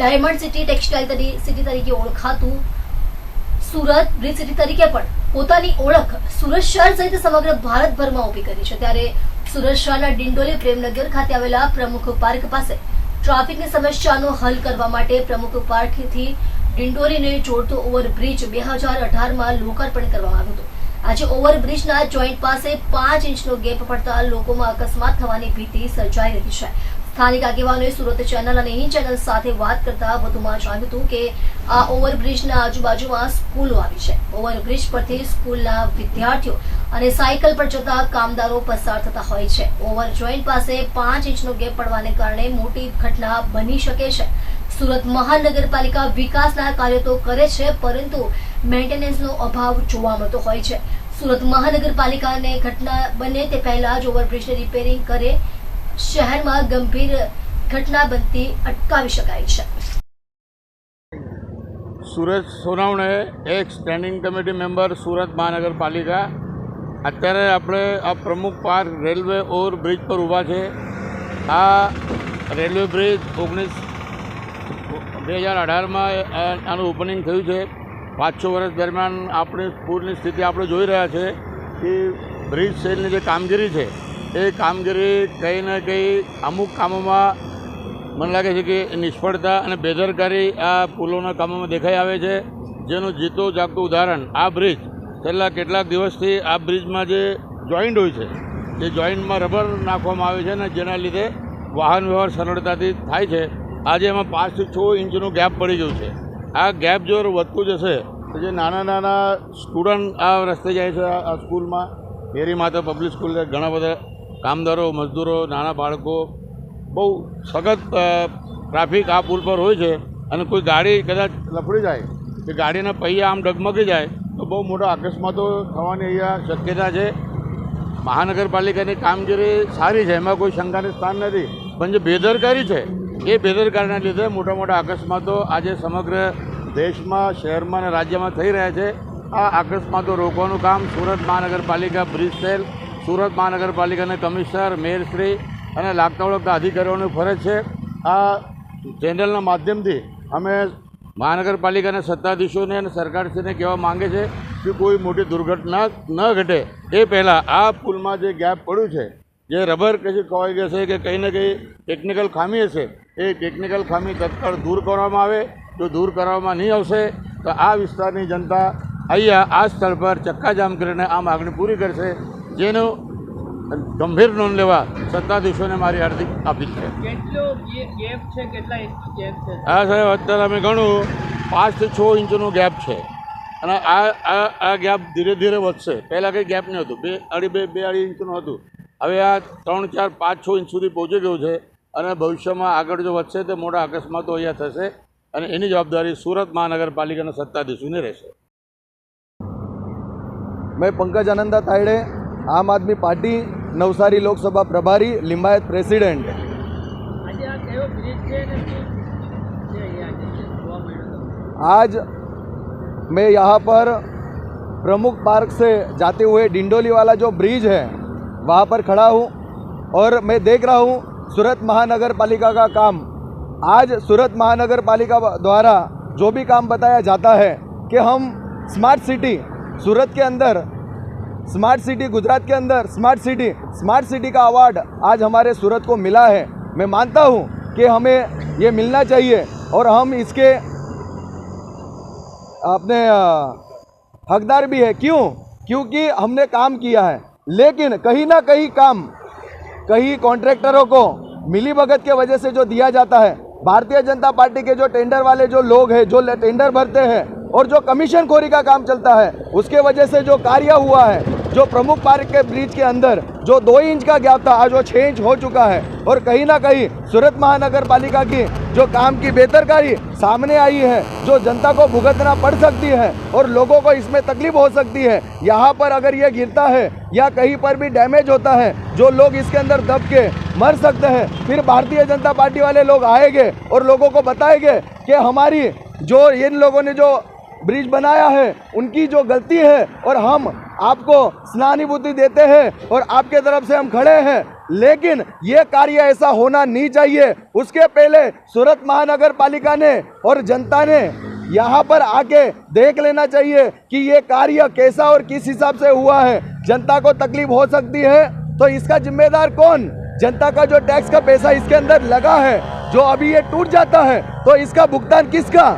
Diamond city textile city તરીકે ઓળખાતું Surat bridge city તરીકે પણ પોતાની ઓળખ સુરત શહેર સહિત સમગ્ર ભારતભરમાં ઊભી કરી છે. ત્યારે સુરત શહેરના ડિંડોલી પ્રેમનગર ખાતે આવેલા પ્રમુખ પાર્ક પાસે ટ્રાફિકની સમસ્યાનો હલ કરવા માટે પ્રમુખ પાર્કથી ડિંડોલીને જોડતો ઓવરબ્રિજ બે હજાર અઢારમાં લોકાર્પણ કરવામાં આવ્યું હતું. આજે ઓવરબ્રિજના જોઈન્ટ પાસે પાંચ ઇંચનો ગેપ પડતા લોકોમાં અકસ્માત થવાની ભીતિ સર્જાઈ રહી છે. સ્થાનિક આગેવાનોએ સુરત ચેનલ અને ઈ ચેનલ સાથે વાત કરતા વધુમાં જણાવ્યું હતું કે આ ઓવરબ્રિજના આજુબાજુમાં સ્કૂલો આવી છે. ઓવરબ્રિજ પરથી સ્કૂલના વિદ્યાર્થીઓ અને સાયકલ પર જતા કામદારો પસાર થતા હોય છે. ઓવર જોઈન્ટ પાસે પાંચ ઇંચનો ગેપ પડવાને કારણે મોટી ઘટના બની શકે છે. સુરત મહાનગરપાલિકા વિકાસના કાર્યો તો કરે છે, પરંતુ મેન્ટેનન્સનો અભાવ જોવા મળતો હોય છે. સુરત મહાનગરપાલિકાને ઘટના બને તે પહેલા જ ઓવરબ્રિજને રિપેરિંગ કરે શહેરમાં ગંભીર ઘટના બનતી અટકાવી શકાય છે. સુરત સોનાવણે એક સ્ટેન્ડિંગ કમિટી મેમ્બર સુરત મહાનગરપાલિકા. અત્યારે આપણે આ પ્રમુખ પાર્ક રેલવે ઓવર બ્રિજ પર ઊભા છે. આ રેલવે બ્રિજ ઓગણીસ બે હજાર અઢારમાં આનું ઓપનિંગ થયું છે. પાંચ છ વર્ષ દરમિયાન આપણી પૂરની સ્થિતિ આપણે જોઈ રહ્યા છે કે બ્રિજ સેલની જે કામગીરી છે એ કામગીરી કંઈ ને કંઈ અમુક કામોમાં મને લાગે છે કે નિષ્ફળતા અને બેદરકારી આ પુલોના કામોમાં દેખાઈ આવે છે. જેનું જીતો જાગતું ઉદાહરણ, આ બ્રિજ. છેલ્લા કેટલાક દિવસથી આ બ્રિજમાં જે જોઈન્ટ હોય છે, એ જોઈન્ટમાં રબર નાખવામાં આવે છે અને જેના લીધે વાહન વ્યવહાર સરળતાથી થાય છે. આજે એમાં પાંચથી છ ઇંચનું ગેપ પડી ગયું છે. આ ગેપ જો વધતું જશે, તો જે નાના નાના સ્ટુડન્ટ આ રસ્તે જાય છે, આ સ્કૂલમાં. મેરી માતા પબ્લિક સ્કૂલ ઘણા બધા કામદારો, મજદૂરો, નાના બાળકો બહુ સખત ટ્રાફિક આ પુલ પર હોય છે અને કોઈ ગાડી કદાચ લફડી જાય કે ગાડીના પૈયા આમ ડગમગી જાય તો બહુ મોટા અકસ્માતો થવાની અહીંયા શક્યતા છે. મહાનગરપાલિકાની કામગીરી સારી છે, એમાં કોઈ શંકાને સ્થાન નથી, પણ જે બેદરકારી છે, એ બેદરકારીના લીધે મોટા મોટા અકસ્માતો આજે સમગ્ર દેશમાં, શહેરમાં અને રાજ્યમાં થઈ રહ્યા છે. આ અકસ્માતો રોકવાનું કામ સુરત મહાનગરપાલિકા બ્રિજ સેલ સુરત મહાનગરપાલિકાના કમિશનર, મેયરશ્રી અને લાગતા વળગતા અધિકારીઓની ફરજ છે. આ ચેનલના માધ્યમથી અમે મહાનગરપાલિકાના સત્તાધીશોને અને સરકારશ્રીને કહેવા માંગે છે કે કોઈ મોટી દુર્ઘટના ન ઘટે. એ પહેલાં આ પુલમાં જે ગેપ પડ્યું છે, જે રબર કશું ખવાઈ છે કે કંઈ ને કંઈ ટેકનિકલ ખામી હશે, એ ટેકનિકલ ખામી તત્કાળ દૂર કરવામાં આવે. જો દૂર કરવામાં નહીં આવશે, તો આ વિસ્તારની જનતા અહીંયા આ સ્થળ પર ચક્કાજામ કરીને આ માગણી પૂરી કરશે. જેનો ગંભીર નોંધ લેવા સત્તાધીશોને મારી હાર્દિક આપી છે. હા સાહેબ અત્યારે અમે ઘણું પાંચથી છ ઇંચનું ગેપ છે. અને આ આ આ ગેપ ધીરે ધીરે વધશે. પહેલાં કંઈ ગેપ નહીં હતું બે અઢી બે બે અઢી ઇંચનું હતું. હવે આ ત્રણ ચાર પાંચ છ ઇંચ સુધી પહોંચી ગયું છે અને ભવિષ્યમાં આગળ જો વધશે તો મોટા અકસ્માતો અહીંયા થશે અને એની જવાબદારી સુરત મહાનગરપાલિકાના સત્તાધીશોની રહેશે. મેં પંકજ આનંદા તાયડે आम आदमी पार्टी नवसारी लोकसभा प्रभारी लिंबायत प्रेसिडेंट આજે આ કયો બ્રિજ છે ને શું છે અહીંયા જે જોવા મળ્યો તમને? आज मैं यहाँ पर प्रमुख पार्क से जाते हुए डिंडोली वाला जो ब्रिज है वहाँ पर खड़ा हूँ और मैं देख रहा हूँ सूरत महानगर पालिका का काम आज सूरत महानगर पालिका द्वारा जो भी काम बताया जाता है कि हम स्मार्ट सिटी सूरत के अंदर स्मार्ट सिटी गुजरात के अंदर, स्मार्ट सिटी स्मार्ट सिटी का अवार्ड आज हमारे सूरत को मिला है। मैं मानता हूँ कि हमें ये मिलना चाहिए और हम इसके अपने हकदार भी है। क्यों? क्योंकि हमने काम किया है। लेकिन कहीं ना कहीं काम, कहीं कॉन्ट्रैक्टरों को मिली भगत के वजह से जो दिया जाता है, भारतीय जनता पार्टी के जो टेंडर वाले जो लोग हैं, जो टेंडर भरते हैं और जो कमीशन खोरी का काम चलता है, उसके वजह से जो कार्य हुआ है जो प्रमुख पार्क के ब्रिज के अंदर जो दो इंच का गैप था, आज वो छः इंच हो चुका है। और कहीं ना कहीं सूरत महानगर पालिका की जो काम की बेहतरकारी सामने आई है, जो जनता को भुगतना पड़ सकती है और लोगों को इसमें तकलीफ़ हो सकती है। यहाँ पर अगर ये गिरता है या कहीं पर भी डैमेज होता है, जो लोग इसके अंदर दब के मर सकते हैं, फिर भारतीय जनता पार्टी वाले लोग आएँगे और लोगों को बताएँगे कि हमारी जो इन लोगों ने जो ब्रिज बनाया है, उनकी जो गलती है और हम आपको स्नानुभूति देते हैं और आपके तरफ़ से हम खड़े हैं, लेकिन ये कार्य ऐसा होना नहीं चाहिए। उसके पहले सूरत महानगर पालिका ने और जनता ने यहाँ पर आके देख लेना चाहिए कि ये कार्य कैसा और किस हिसाब से हुआ है। जनता को तकलीफ़ हो सकती है तो इसका जिम्मेदार कौन? जनता का जो टैक्स का पैसा इसके अंदर लगा है, जो अभी ये टूट जाता है तो इसका भुगतान किसका?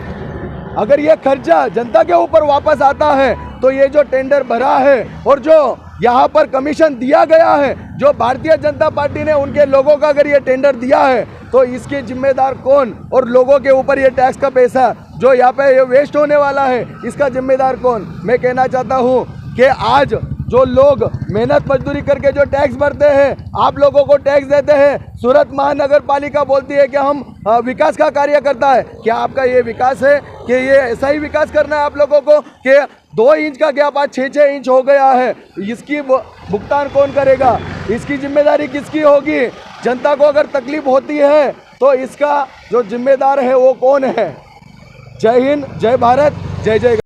अगर ये खर्चा जनता के ऊपर वापस आता है तो ये जो टेंडर भरा है और जो यहाँ पर कमीशन दिया गया है, जो भारतीय जनता पार्टी ने उनके लोगों का अगर ये टेंडर दिया है तो इसके जिम्मेदार कौन और लोगों के ऊपर ये टैक्स का पैसा जो यहाँ पे ये वेस्ट होने वाला है, इसका जिम्मेदार कौन? मैं कहना चाहता हूँ कि आज जो लोग मेहनत मजदूरी करके जो टैक्स भरते हैं, आप लोगों को टैक्स देते हैं। सूरत महानगर पालिका बोलती है कि हम विकास का कार्य करता है। क्या आपका ये विकास है? कि ये ऐसा ही विकास करना है आप लोगों को? कि दो इंच का गैप आज छः छः इंच हो गया है। इसकी भुगतान कौन करेगा? इसकी ज़िम्मेदारी किसकी होगी? जनता को अगर तकलीफ़ होती है तो इसका जो जिम्मेदार है वो कौन है? जय हिंद, जय भारत, जय जय